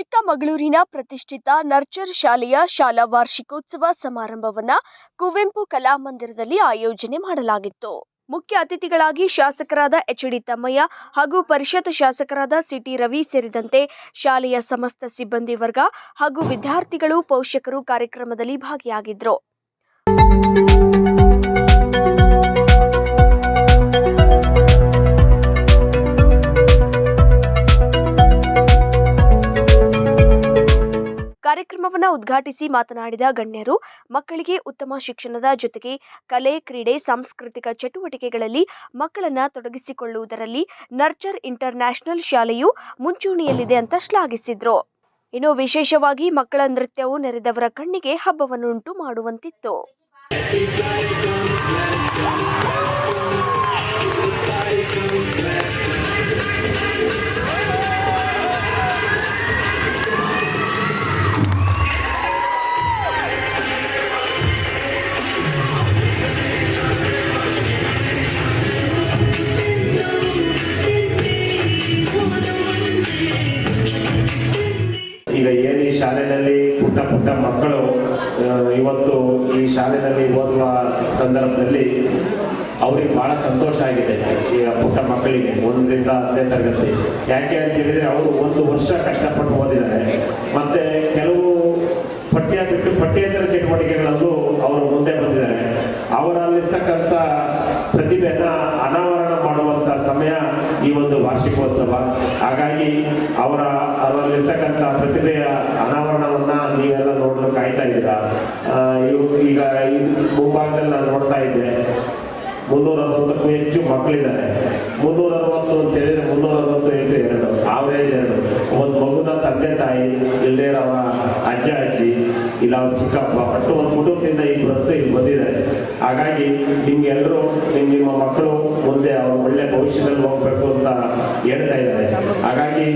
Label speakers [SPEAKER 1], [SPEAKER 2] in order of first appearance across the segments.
[SPEAKER 1] ಚಿಕ್ಕಮಗಳೂರಿನ ಪ್ರತಿಷ್ಠಿತ ನರ್ಚರ್ ಶಾಲೆಯ ಶಾಲಾ ವಾರ್ಷಿಕೋತ್ಸವ ಸಮಾರಂಭವನ್ನು ಕುವೆಂಪು ಕಲಾಮಂದಿರದಲ್ಲಿ ಆಯೋಜನೆ ಮಾಡಲಾಗಿತ್ತು. ಮುಖ್ಯ ಅತಿಥಿಗಳಾಗಿ ಶಾಸಕರಾದ ಎಚ್ ಡಿ ತಮ್ಮಯ್ಯ ಹಾಗೂ ಪರಿಷತ್ ಶಾಸಕರಾದ ಸಿಟಿ ರವಿ ಸೇರಿದಂತೆ ಶಾಲೆಯ ಸಮಸ್ತ ಸಿಬ್ಬಂದಿ ವರ್ಗ ಹಾಗೂ ವಿದ್ಯಾರ್ಥಿಗಳು ಪೋಷಕರು ಕಾರ್ಯಕ್ರಮದಲ್ಲಿ ಭಾಗಿಯಾಗಿದ್ದರು ಕಾರ್ಯಕ್ರಮವನ್ನು ಉದ್ಘಾಟಿಸಿ ಮಾತನಾಡಿದ ಗಣ್ಯರು, ಮಕ್ಕಳಿಗೆ ಉತ್ತಮ ಶಿಕ್ಷಣದ ಜೊತೆಗೆ ಕಲೆ, ಕ್ರೀಡೆ, ಸಾಂಸ್ಕೃತಿಕ ಚಟುವಟಿಕೆಗಳಲ್ಲಿ ಮಕ್ಕಳನ್ನು ತೊಡಗಿಸಿಕೊಳ್ಳುವುದರಲ್ಲಿ ನರ್ಚರ್ ಇಂಟರ್ನ್ಯಾಷನಲ್ ಶಾಲೆಯು ಮುಂಚೂಣಿಯಲ್ಲಿದೆ ಅಂತ ಶ್ಲಾಘಿಸಿದರು. ಇನ್ನು ವಿಶೇಷವಾಗಿ ಮಕ್ಕಳ ನೃತ್ಯವು ನೆರೆದವರ ಕಣ್ಣಿಗೆ ಹಬ್ಬವನ್ನುಂಟು ಮಾಡುವಂತಿತ್ತು.
[SPEAKER 2] ಶಾಲೆಯಲ್ಲಿ ಪುಟ್ಟ ಪುಟ್ಟ ಮಕ್ಕಳು ಇವತ್ತು ಈ ಶಾಲೆಯಲ್ಲಿ ಓದುವ ಸಂದರ್ಭದಲ್ಲಿ ಅವ್ರಿಗೆ ಬಹಳ ಸಂತೋಷ ಆಗಿದೆ ಈಗ ಪುಟ್ಟ ಮಕ್ಕಳಿಗೆ ಒಂದರಿಂದ ಹತ್ತನೇ ತರಗತಿ. ಯಾಕೆ ಅಂತ ಹೇಳಿದ್ರೆ ಅವರು ಒಂದು ವರ್ಷ ಕಷ್ಟಪಟ್ಟು ಓದಿದ್ದಾರೆ. ಮತ್ತೆ ಕೆಲವು ಪಠ್ಯ ಬಿಟ್ಟು ಪಠ್ಯೇತರ ಚಟುವಟಿಕೆಗಳಲ್ಲೂ ಅವರು ಮುಂದೆ ಬಂದಿದ್ದಾರೆ. ಅವರಲ್ಲಿರ್ತಕ್ಕಂಥ ಪ್ರತಿಭೆಯನ್ನು ಅನಾವರಣ ಸಮಯ ಈ ಒಂದು ವಾರ್ಷಿಕೋತ್ಸವ. ಹಾಗಾಗಿ ಅವರ ಅವರಲ್ಲಿರ್ತಕ್ಕಂಥ ಪ್ರತಿಭೆಯ ಅನಾವರಣವನ್ನು ನೀವೆಲ್ಲ ನೋಡಲು ಕಾಯ್ತಾ ಇದ್ದೀರಾ? ಈಗ ಮುಂಭಾಗದಲ್ಲಿ ನಾನು ನೋಡ್ತಾ ಇದ್ದೆ. ಮುನ್ನೂರ ಅರವತ್ತಕ್ಕೂ ಹೆಚ್ಚು ಮಕ್ಕಳಿದ್ದಾರೆ. ಮುನ್ನೂರ ಅರವತ್ತು ಅಂತ ಹೇಳಿದ್ರೆ ಇಲ್ಲ, ಅವ್ರ ಚಿಕ್ಕಪ್ಪ. ಒಟ್ಟು ಒಂದು ಕುಟುಂಬದಿಂದ ಈ ಇಲ್ಲಿ ಬಂದಿದ್ದಾರೆ. ಹಾಗಾಗಿ ನಿಮ್ಗೆಲ್ಲರೂ ನಿಮ್ಮ ನಿಮ್ಮ ಮಕ್ಕಳು ಮುಂದೆ ಅವ್ರ ಒಳ್ಳೆ ಭವಿಷ್ಯದಲ್ಲಿ ಹೋಗ್ಬೇಕು ಅಂತ ಹೇಳ್ತಾ ಇದ್ದಾರೆ. ಹಾಗಾಗಿ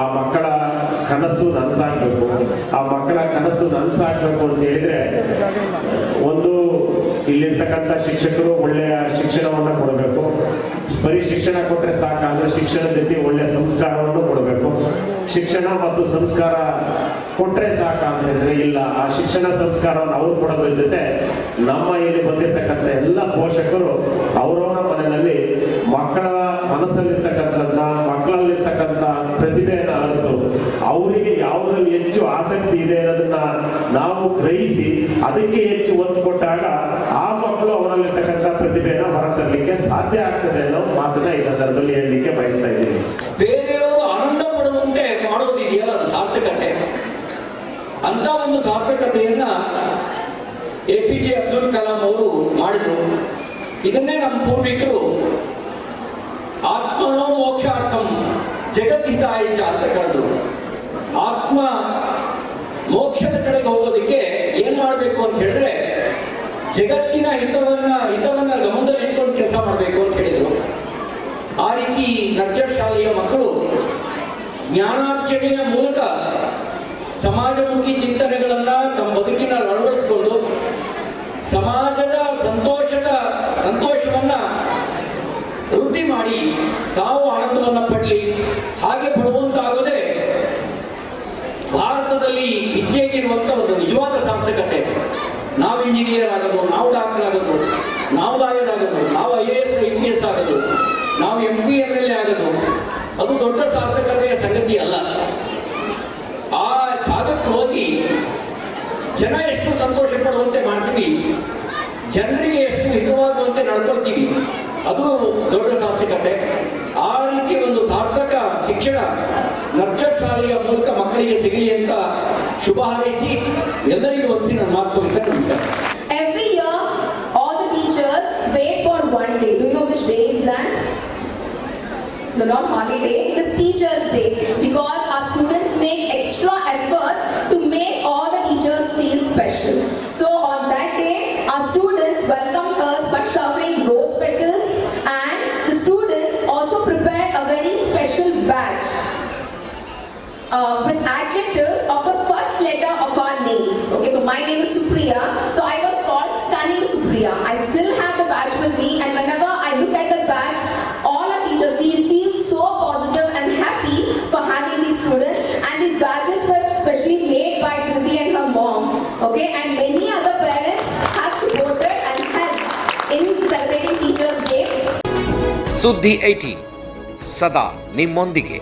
[SPEAKER 2] ಆ ಮಕ್ಕಳ ಕನಸು ನನಸಾಗಬೇಕು. ಆ ಮಕ್ಕಳ ಕನಸು ನನಸಾಗಬೇಕು ಅಂತ ಹೇಳಿದ್ರೆ, ಒಂದು ಇಲ್ಲಿರ್ತಕ್ಕಂಥ ಶಿಕ್ಷಕರು ಒಳ್ಳೆಯ ಶಿಕ್ಷಣವನ್ನು ಕೊಡಬೇಕು. ಬರೀ ಶಿಕ್ಷಣ ಕೊಟ್ಟರೆ ಸಾಕಾದ್ರೆ ಶಿಕ್ಷಣದ ಜೊತೆ ಒಳ್ಳೆಯ ಸಂಸ್ಕಾರವನ್ನು ಕೊಡಬೇಕು. ಶಿಕ್ಷಣ ಮತ್ತು ಸಂಸ್ಕಾರ ಕೊಟ್ಟರೆ ಹೇಳಿದ್ರೆ, ಇಲ್ಲ, ಆ ಶಿಕ್ಷಣ ಸಂಸ್ಕಾರವನ್ನು ಅವ್ರು ಕೊಡೋದ್ರ ಜೊತೆ ನಮ್ಮ ಇಲ್ಲಿ ಬಂದಿರತಕ್ಕಂಥ ಎಲ್ಲ ಪೋಷಕರು ಅವರವರ ಮನೆಯಲ್ಲಿ ಮಕ್ಕಳ ಮನಸ್ಸಲ್ಲಿರ್ತಕ್ಕಂಥದ್ದನ್ನ ಮಕ್ಕಳಲ್ಲಿರ್ತಕ್ಕಂಥ ಪ್ರತಿಭೆಯನ್ನು ಅರಿತು. ಅವರಿಗೆ ಯಾವುದರಲ್ಲಿ ಹೆಚ್ಚು ಆಸಕ್ತಿ ಇದೆ ಅನ್ನೋದನ್ನ ನಾವು ಗ್ರಹಿಸಿ, ಅದಕ್ಕೆ ಹೆಚ್ಚು ಒತ್ತು ಕೊಟ್ಟಾಗ ಆ ಮಕ್ಕಳು ಅವರಲ್ಲಿರ್ತಕ್ಕಂಥ ಪ್ರತಿಭೆಯನ್ನು ಹೊರತರಲಿಕ್ಕೆ ಸಾಧ್ಯ ಆಗ್ತದೆ ಅನ್ನೋ ಮಾತನ್ನ ಈ ಸಂದರ್ಭದಲ್ಲಿ ಹೇಳಲಿಕ್ಕೆ
[SPEAKER 3] ಒಂದು ಸಾರ್ಥಕತೆಯನ್ನ A P J Abdul Kalam ಅವರು ಮಾಡಿದ್ರು. ಇದನ್ನೇ ನಮ್ಮ ಪೂರ್ವಿಕರು ಆತ್ಮನೋ ಮೋಕ್ಷಾರ್ಥಂ ಜಗದ್ಹಿತಾಯ ಹಿತಾಯ ಅಂತ ಕರೆದ್ರು. ಆತ್ಮ ಮೋಕ್ಷದ ಕಡೆಗೆ ಹೋಗೋದಕ್ಕೆ ಏನ್ ಮಾಡಬೇಕು ಅಂತ ಹೇಳಿದ್ರೆ ಜಗತ್ತಿನ ಹಿತವನ್ನ ಹಿತವನ್ನ ಗಮನದಲ್ಲಿ ಇಟ್ಕೊಂಡು ಕೆಲಸ ಮಾಡಬೇಕು ಅಂತ ಹೇಳಿದ್ರು. ಆ ರೀತಿ ನಡ್ಜರ್ ಶಾಲೆಯ ಮಕ್ಕಳು ಜ್ಞಾನಾರ್ಜನೆಯ ಮೂಲಕ ಸಮಾಜಮುಖಿ ಚಿಂತನೆಗಳನ್ನ ತಮ್ಮ ಬದುಕಿನಲ್ಲಿ ಅಳವಡಿಸಿಕೊಂಡು ಸಮಾಜದ ಸಂತೋಷದ ಸಂತೋಷವನ್ನ ವೃದ್ಧಿ ಮಾಡಿ ತಾವು ಆನಂದವನ್ನ ಪಡಲಿ, ಹಾಗೆ ಪಡುವಂತಾಗದೆ ಭಾರತದಲ್ಲಿ ವಿದ್ಯೆಗೆ ಒಂದು ನಿಜವಾದ ಸಾರ್ಥಕತೆ. ನಾವು ಇಂಜಿನಿಯರ್ ಆಗೋದು, ನಾವು ಡಾಕ್ಟರ್ ಆಗೋದು, ನಾವು ಲಾಯರ್ ಆಗೋದು, ನಾವು I A S I P S ಆಗೋದು, ನಾವು M P M L A ಆಗೋದು, ಅದು ದೊಡ್ಡ ಸಾರ್ಥಕತೆಯ ಸಂಗತಿ ಅಲ್ಲ. ಅದು ದೊಡ್ಡ ಸಾರ್ಥಕತೆ. ಆ ರೀತಿ ಒಂದು ಸಾರ್ಥಕ ಶಿಕ್ಷಣ ನರ್ಚರ್ ಶಾಲೆಯ ಮೂಲಕ ಮಕ್ಕಳಿಗೆ ಸಿಗಲಿ ಅಂತ ಶುಭ ಹಾರೈಸಿ ಎಲ್ಲರಿಗೂ ಒಂದ್ಸಿ ನನ್ನ ಮಾತು ಕೊಡಿಸ್ತಾರೆ ನಮಸ್ಕಾರ
[SPEAKER 4] every year all the teachers wait for one day do you which day is that the not holiday this teachers day because our students make extra efforts to make all the teachers feel special uh, with adjectives of the first letter of our names. Okay, so my name is Supriya. So I was called Stunning Supriya. I still have the badge with me, and whenever I look at the badge, all our teachers we feel so positive and happy for having these students. And these badges Okay, and many other parents have supported and helped in celebrating Teachers' Day.
[SPEAKER 5] ಸುದ್ದಿ eighty ಸದಾ ನಿಮ್ಮೊಂದಿಗೆ